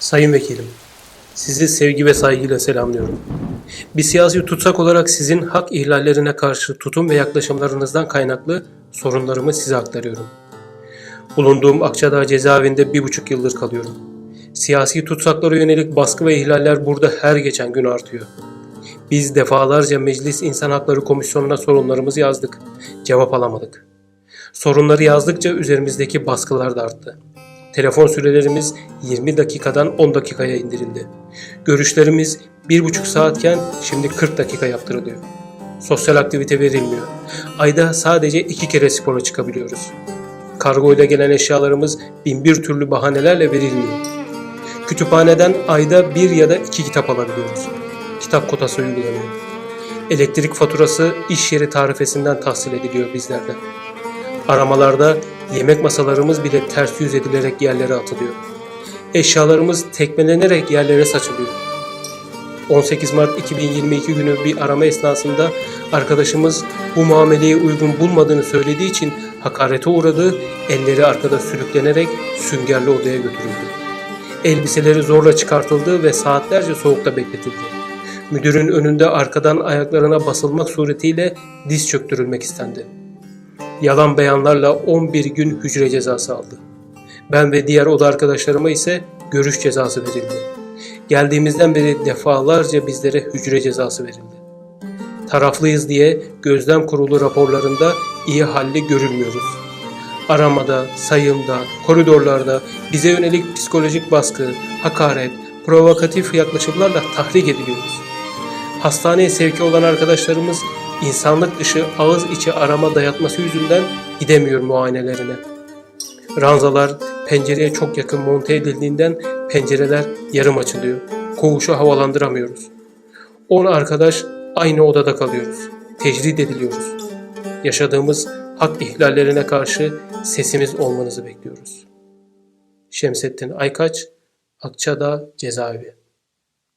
Sayın Vekilim, sizi sevgi ve saygıyla selamlıyorum. Bir siyasi tutsak olarak sizin hak ihlallerine karşı tutum ve yaklaşımlarınızdan kaynaklı sorunlarımı size aktarıyorum. Bulunduğum Akçadağ cezaevinde bir buçuk yıldır kalıyorum. Siyasi tutsaklara yönelik baskı ve ihlaller burada her geçen gün artıyor. Biz defalarca Meclis İnsan Hakları Komisyonu'na sorunlarımızı yazdık. Cevap alamadık. Sorunları yazdıkça üzerimizdeki baskılar da arttı. Telefon sürelerimiz 20 dakikadan 10 dakikaya indirildi. Görüşlerimiz 1,5 saatken şimdi 40 dakika yaptırılıyor. Sosyal aktivite verilmiyor. Ayda sadece iki kere spora çıkabiliyoruz. Kargoyla gelen eşyalarımız bin bir türlü bahanelerle verilmiyor. Kütüphaneden ayda bir ya da iki kitap alabiliyoruz. Kitap kotası uygulanıyor. Elektrik faturası iş yeri tarifesinden tahsil ediliyor bizlerden. Aramalarda yemek masalarımız bile ters yüz edilerek yerlere atılıyor. Eşyalarımız tekmelenerek yerlere saçılıyor. 18 Mart 2022 günü bir arama esnasında arkadaşımız bu muameleyi uygun bulmadığını söylediği için hakarete uğradı, elleri arkada sürüklenerek süngerli odaya götürüldü. Elbiseleri zorla çıkartıldı ve saatlerce soğukta bekletildi. Müdürün önünde arkadan ayaklarına basılmak suretiyle diz çöktürülmek istendi. Yalan beyanlarla 11 gün hücre cezası aldı. Ben ve diğer oda arkadaşlarıma ise görüş cezası verildi. Geldiğimizden beri defalarca bizlere hücre cezası verildi. Taraflıyız diye gözlem kurulu raporlarında iyi halli görülmüyoruz. Aramada, sayımda, koridorlarda bize yönelik psikolojik baskı, hakaret, provokatif yaklaşımlarla tahrik ediliyoruz. Hastaneye sevki olan arkadaşlarımız insanlık dışı ağız içi arama dayatması yüzünden gidemiyor muayenelerine. Ranzalar pencereye çok yakın monte edildiğinden pencereler yarım açılıyor. Koğuşu havalandıramıyoruz. 10 arkadaş aynı odada kalıyoruz. Tecrid ediliyoruz. Yaşadığımız hak ihlallerine karşı sesimiz olmanızı bekliyoruz. Şemsettin Aykaç, Akçadağ Cezaevi